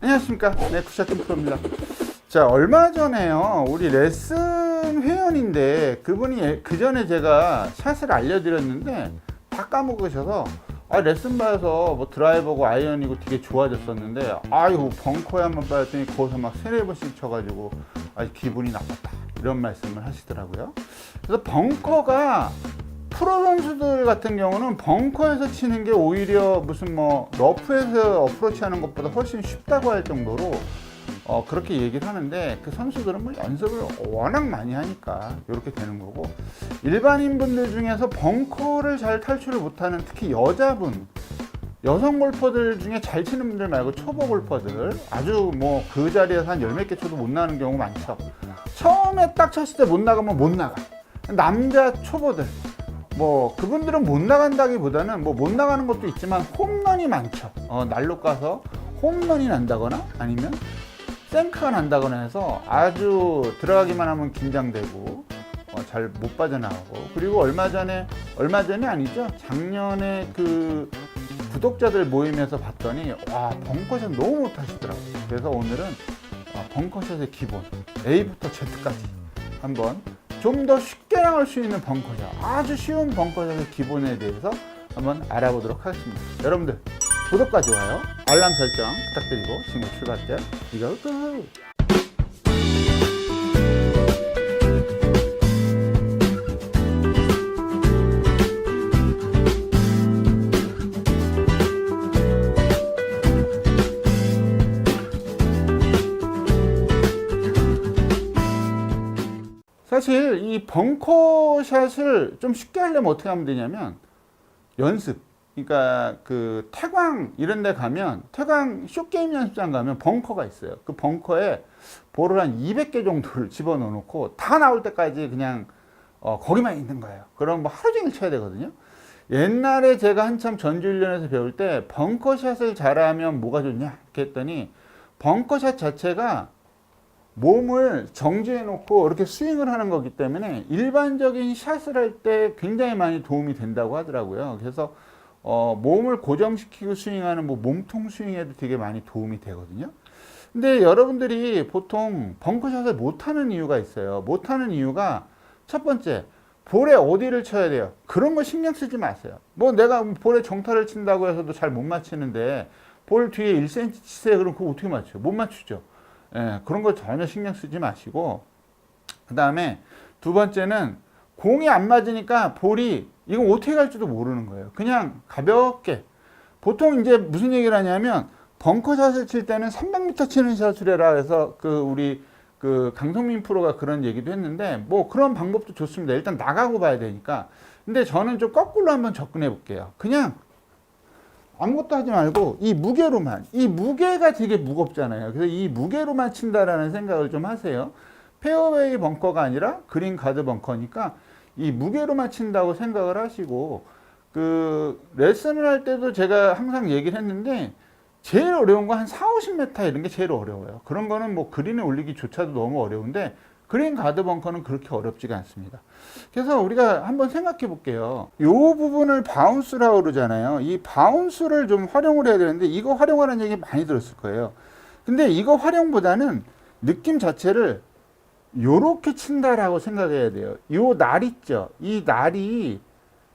안녕하십니까. 네, 구샷팀 프로입니다. 자, 얼마 전에요. 우리 레슨 회원인데 그분이 그 전에 제가 샷을 알려드렸는데 다 까먹으셔서 아, 레슨 봐서 뭐 드라이버고 아이언이고 되게 좋아졌었는데 아유 벙커에 한번 빠졌더니 거기서 막 세네 번씩 쳐가지고 아주 기분이 나빴다 이런 말씀을 하시더라고요. 그래서 벙커가 프로 선수들 같은 경우는 벙커에서 치는 게 오히려 무슨 뭐 러프에서 어프로치 하는 것보다 훨씬 쉽다고 할 정도로 어, 그렇게 얘기를 하는데 그 선수들은 뭐 연습을 워낙 많이 하니까 이렇게 되는 거고 일반인 분들 중에서 벙커를 잘 탈출을 못하는 특히 여자분 여성 골퍼들 중에 잘 치는 분들 말고 초보 골퍼들 아주 뭐 그 자리에서 한 열 몇 개 쳐도 못 나가는 경우 많죠. 처음에 딱 쳤을 때 못 나가면 못 나가. 남자 초보들 뭐 그분들은 못 나간다기보다는 뭐 못 나가는 것도 있지만 홈런이 많죠. 어, 날로 가서 홈런이 난다거나 아니면 생크가 난다거나 해서 아주 들어가기만 하면 긴장되고 어, 잘 못 빠져나가고 그리고 얼마 전에 얼마 전에 아니죠 작년에 그 구독자들 모임에서 봤더니 와 벙커샷 너무 못하시더라고요. 그래서 오늘은 어, 벙커샷의 기본 A부터 Z까지 한번 좀 더 쉽게 나올 수 있는 벙커샷 아주 쉬운 벙커샷의 기본에 대해서 한번 알아보도록 하겠습니다 여러분들 구독과 좋아요 알람 설정 부탁드리고 지금 출발할게요 이거 고! 사실 이 벙커샷을 좀 쉽게 하려면 어떻게 하면 되냐면 연습. 그러니까 그 태광 이런 데 가면 태광 쇼게임 연습장 가면 벙커가 있어요. 그 벙커에 볼을 한 200개 정도를 집어넣어 놓고 다 나올 때까지 그냥 어, 거기만 있는 거예요. 그럼 뭐 하루 종일 쳐야 되거든요. 옛날에 제가 한참 전주훈련에서 배울 때 벙커샷을 잘하면 뭐가 좋냐 이렇게 했더니 벙커샷 자체가 몸을 정지해 놓고 이렇게 스윙을 하는 거기 때문에 일반적인 샷을 할 때 굉장히 많이 도움이 된다고 하더라고요. 그래서 어, 몸을 고정시키고 스윙하는 뭐 몸통 스윙에도 되게 많이 도움이 되거든요. 근데 여러분들이 보통 벙커샷을 못하는 이유가 있어요. 못하는 이유가 첫 번째, 볼에 어디를 쳐야 돼요? 그런 거 신경 쓰지 마세요. 뭐 내가 볼에 정타를 친다고 해서도 잘 못 맞히는데 볼 뒤에 1cm 치세요. 그럼 그거 어떻게 맞춰요? 못 맞추죠. 예, 그런 거 전혀 신경 쓰지 마시고 그 다음에 두 번째는 공이 안 맞으니까 볼이 이거 어떻게 갈지도 모르는 거예요. 그냥 가볍게 보통 이제 무슨 얘기를 하냐면 벙커샷을 칠 때는 300m 치는 샷을 해라 해서 그 우리 그 강성민 프로가 그런 얘기도 했는데 뭐 그런 방법도 좋습니다. 일단 나가고 봐야 되니까. 근데 저는 좀 거꾸로 한번 접근해 볼게요. 그냥 아무것도 하지 말고 이 무게로만 이 무게가 되게 무겁잖아요. 그래서 이 무게로만 친다라는 생각을 좀 하세요. 페어웨이 벙커가 아니라 그린 가드 벙커니까 이 무게로만 친다고 생각을 하시고 그 레슨을 할 때도 제가 항상 얘기를 했는데 제일 어려운 거 한 4, 50m 이런 게 제일 어려워요. 그런 거는 뭐 그린에 올리기조차도 너무 어려운데 그린 가드 벙커는 그렇게 어렵지가 않습니다. 그래서 우리가 한번 생각해 볼게요. 이 부분을 바운스라고 그러잖아요. 이 바운스를 좀 활용을 해야 되는데 이거 활용하라는 얘기 많이 들었을 거예요. 근데 이거 활용보다는 느낌 자체를 요렇게 친다라고 생각해야 돼요. 요 날 있죠. 이 날이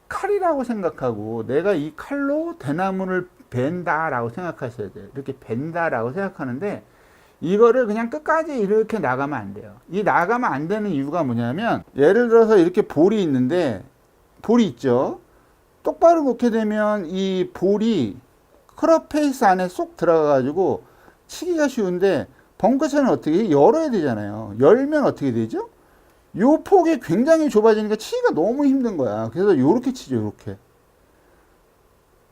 칼이라고 생각하고 내가 이 칼로 대나무를 벤다라고 생각하셔야 돼요. 이렇게 벤다라고 생각하는데 이거를 그냥 끝까지 이렇게 나가면 안 돼요. 이 나가면 안 되는 이유가 뭐냐면 예를 들어서 이렇게 볼이 있는데 볼이 있죠. 똑바로 놓게 되면 이 볼이 크롭 페이스 안에 쏙 들어가 가지고 치기가 쉬운데 벙커샷은 어떻게 해? 열어야 되잖아요. 열면 어떻게 되죠? 요 폭이 굉장히 좁아지니까 치기가 너무 힘든 거야. 그래서 요렇게 치죠, 요렇게.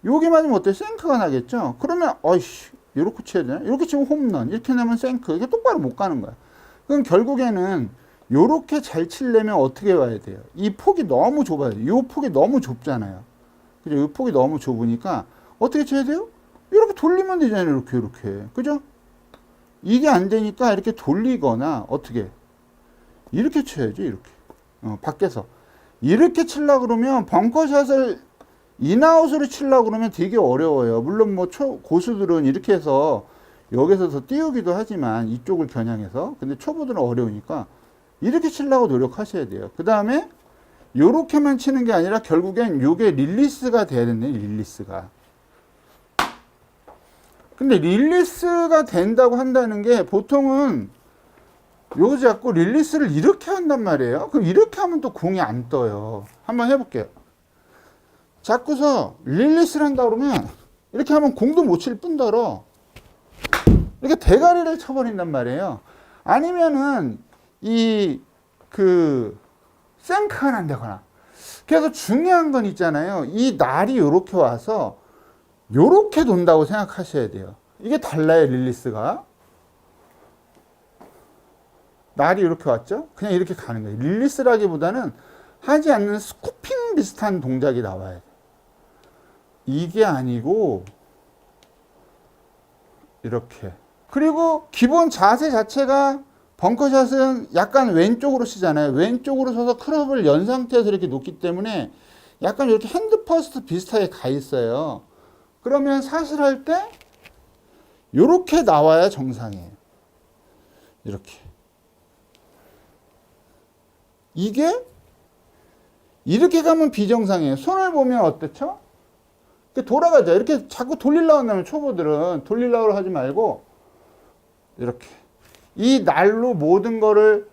요게 맞으면 어때? 생크가 나겠죠? 그러면, 어이씨, 요렇게 쳐야 되나? 이렇게 치면 홈런, 이렇게 나면 생크. 이게 똑바로 못 가는 거야. 그럼 결국에는 요렇게 잘 치려면 어떻게 와야 돼요? 이 폭이 너무 좁아요. 요 폭이 너무 좁잖아요. 그죠? 요 폭이 너무 좁으니까 어떻게 쳐야 돼요? 이렇게 돌리면 되잖아요. 이렇게, 이렇게. 그죠? 이게 안 되니까 이렇게 돌리거나 어떻게 이렇게 쳐야죠 이렇게 어, 밖에서 이렇게 칠라 그러면 벙커샷을 인아웃으로 칠라 그러면 되게 어려워요 물론 뭐 초, 고수들은 이렇게 해서 여기서 더 띄우기도 하지만 이쪽을 겨냥해서 근데 초보들은 어려우니까 이렇게 치려고 노력하셔야 돼요. 그 다음에 요렇게만 치는 게 아니라 결국엔 요게 릴리스가 돼야 되네 릴리스가. 근데 릴리스가 된다고 한다는 게 보통은 요거 잡고 릴리스를 이렇게 한단 말이에요. 그럼 이렇게 하면 또 공이 안 떠요. 한번 해볼게요. 자꾸서 릴리스를 한다 그러면 이렇게 하면 공도 못 칠 뿐더러 이렇게 대가리를 쳐버린단 말이에요. 아니면은 이 그 생크가 난다거나. 그래서 중요한 건 있잖아요. 이 날이 요렇게 와서 요렇게 돈다고 생각하셔야 돼요. 이게 달라요, 릴리스가. 날이 이렇게 왔죠? 그냥 이렇게 가는 거예요. 릴리스라기보다는 하지 않는 스쿠핑 비슷한 동작이 나와야 돼. 이게 아니고 이렇게. 그리고 기본 자세 자체가 벙커샷은 약간 왼쪽으로 쓰잖아요. 왼쪽으로 서서 클럽을 연 상태에서 이렇게 놓기 때문에 약간 이렇게 핸드 퍼스트 비슷하게 가 있어요. 그러면 샷을 할때 이렇게 나와야 정상이에요. 이렇게. 이게 이렇게 가면 비정상이에요. 손을 보면 어떻죠? 이렇게 돌아가죠. 이렇게 자꾸 돌리려고 한다면 초보들은 돌리려고 하지 말고 이렇게 이 날로 모든 거를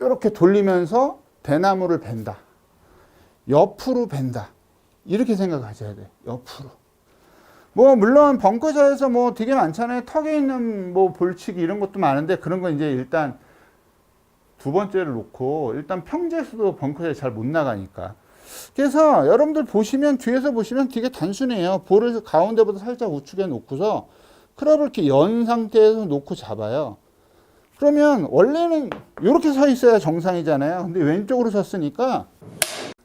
이렇게 돌리면서 대나무를 벤다. 옆으로 벤다. 이렇게 생각하셔야 돼. 옆으로. 뭐 물론 벙커샷에서 뭐 되게 많잖아요. 턱에 있는 뭐 볼치기 이런 것도 많은데 그런 건 이제 일단 두 번째를 놓고 일단 평지에서도 벙커에 잘 못 나가니까. 그래서 여러분들 보시면 뒤에서 보시면 되게 단순해요. 볼을 가운데보다 살짝 우측에 놓고서 클럽을 이렇게 연 상태에서 놓고 잡아요. 그러면 원래는 이렇게 서 있어야 정상이잖아요. 근데 왼쪽으로 섰으니까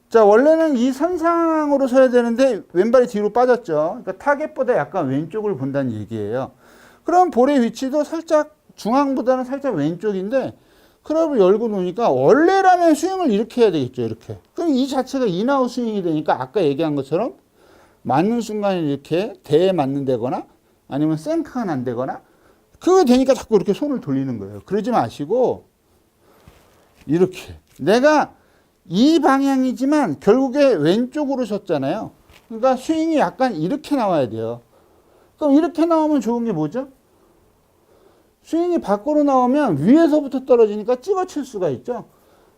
자 원래는 이 선상으로 서야 되는데 왼발이 뒤로 빠졌죠. 그러니까 타겟보다 약간 왼쪽을 본다는 얘기예요. 그럼 볼의 위치도 살짝 중앙보다는 살짝 왼쪽인데 클럽을 열고 놓으니까 원래라면 스윙을 이렇게 해야 되겠죠. 이렇게. 그럼 이 자체가 인아웃 스윙이 되니까 아까 얘기한 것처럼 맞는 순간에 이렇게 대에 맞는다거나 아니면 생크가 난다거나 그거 되니까 자꾸 이렇게 손을 돌리는 거예요. 그러지 마시고 이렇게 내가 이 방향이지만 결국에 왼쪽으로 섰잖아요. 그러니까 스윙이 약간 이렇게 나와야 돼요. 그럼 이렇게 나오면 좋은 게 뭐죠? 스윙이 밖으로 나오면 위에서부터 떨어지니까 찍어 칠 수가 있죠.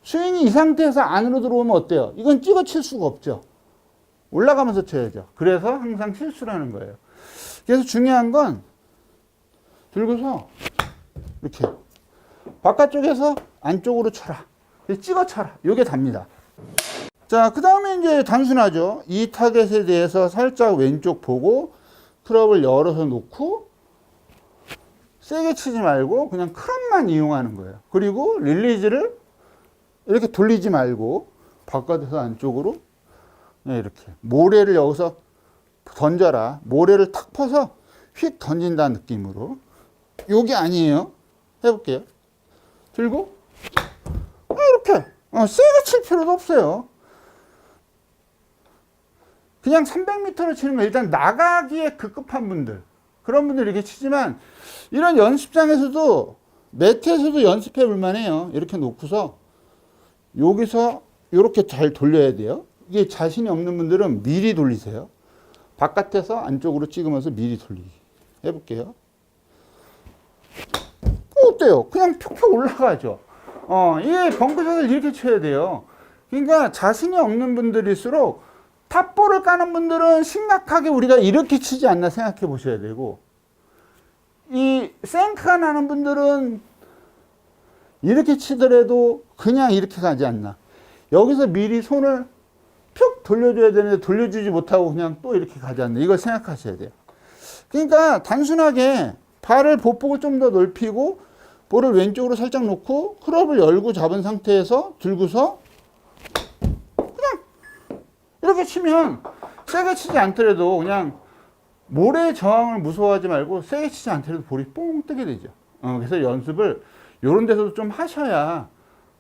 스윙이 이 상태에서 안으로 들어오면 어때요? 이건 찍어 칠 수가 없죠. 올라가면서 쳐야죠. 그래서 항상 실수라는 거예요. 그래서 중요한 건 들고서 이렇게 바깥쪽에서 안쪽으로 쳐라. 찍어 쳐라. 요게 답니다. 자, 그 다음에 이제 단순하죠. 이 타겟에 대해서 살짝 왼쪽 보고 클럽을 열어서 놓고 세게 치지 말고 그냥 클럽만 이용하는 거예요. 그리고 릴리즈를 이렇게 돌리지 말고 바깥에서 안쪽으로 네, 이렇게 모래를 여기서 던져라. 모래를 탁 퍼서 휙 던진다는 느낌으로. 요게 아니에요. 해볼게요. 들고 어, 이렇게 어, 세게 칠 필요도 없어요. 그냥 300m로 치는 거 일단 나가기에 급급한 분들 그런 분들 이렇게 치지만 이런 연습장에서도 매트에서도 연습해 볼 만 해요. 이렇게 놓고서 여기서 이렇게 잘 돌려야 돼요. 이게 자신이 없는 분들은 미리 돌리세요. 바깥에서 안쪽으로 찍으면서 미리 돌리기 해볼게요. 어, 어때요? 그냥 푹푹 올라가죠. 어, 이게 벙커샷을 이렇게 쳐야 돼요. 그러니까 자신이 없는 분들일수록 탑볼을 까는 분들은 심각하게 우리가 이렇게 치지 않나 생각해 보셔야 되고, 이 생크가 나는 분들은 이렇게 치더라도 그냥 이렇게 가지 않나. 여기서 미리 손을 푹 돌려줘야 되는데 돌려주지 못하고 그냥 또 이렇게 가지 않나. 이걸 생각하셔야 돼요. 그러니까 단순하게 발을 보폭을 좀 더 넓히고 볼을 왼쪽으로 살짝 놓고 클럽을 열고 잡은 상태에서 들고서 이렇게 치면 세게 치지 않더라도 그냥 모래 저항을 무서워하지 말고 세게 치지 않더라도 볼이 뽕 뜨게 되죠. 어, 그래서 연습을 이런 데서도 좀 하셔야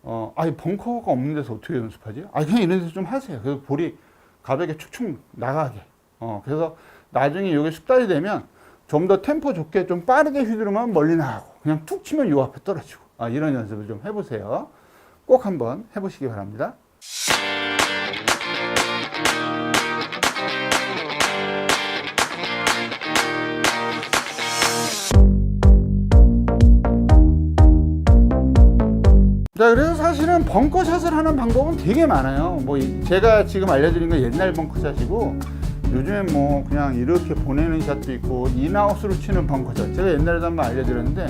어, 아니 벙커가 없는 데서 어떻게 연습하지? 아 그냥 이런 데서 좀 하세요. 그래서 볼이 가볍게 축축 나가게. 어, 그래서 나중에 이게 숙달이 되면 좀 더 템포 좋게 좀 빠르게 휘두르면 멀리 나가고 그냥 툭 치면 요 앞에 떨어지고 아, 이런 연습을 좀 해보세요. 꼭 한번 해보시기 바랍니다. 자, 그래서 사실은 벙커샷을 하는 방법은 되게 많아요. 뭐, 이- 제가 지금 알려드린 건 옛날 벙커샷이고, 요즘엔 뭐, 그냥 이렇게 보내는 샷도 있고, 인아웃으로 치는 벙커샷. 제가 옛날에도 한번 알려드렸는데,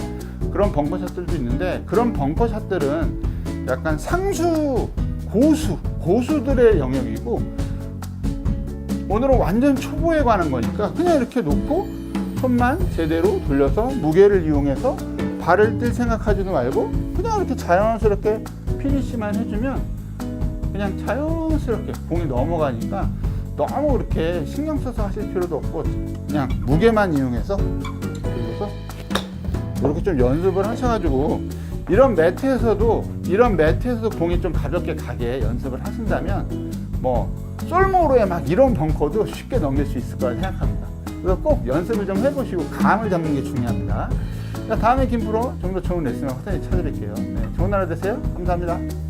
그런 벙커샷들도 있는데, 그런 벙커샷들은 약간 상수, 고수, 고수들의 영역이고, 오늘은 완전 초보에 관한 거니까, 그냥 이렇게 놓고, 손만 제대로 돌려서, 무게를 이용해서, 발을 뜰 생각하지도 말고 그냥 이렇게 자연스럽게 피니시만 해주면 그냥 자연스럽게 공이 넘어가니까 너무 그렇게 신경 써서 하실 필요도 없고 그냥 무게만 이용해서 그래서 이렇게 좀 연습을 하셔가지고 이런 매트에서도 이런 매트에서도 공이 좀 가볍게 가게 연습을 하신다면 뭐 솔모로에 막 이런 벙커도 쉽게 넘길 수 있을 거라 생각합니다. 그래서 꼭 연습을 좀 해보시고 감을 잡는 게 중요합니다. 자, 다음에 김프로 좋은 레슨과 화살이 찾아뵐게요. 네, 좋은 하루 되세요. 감사합니다.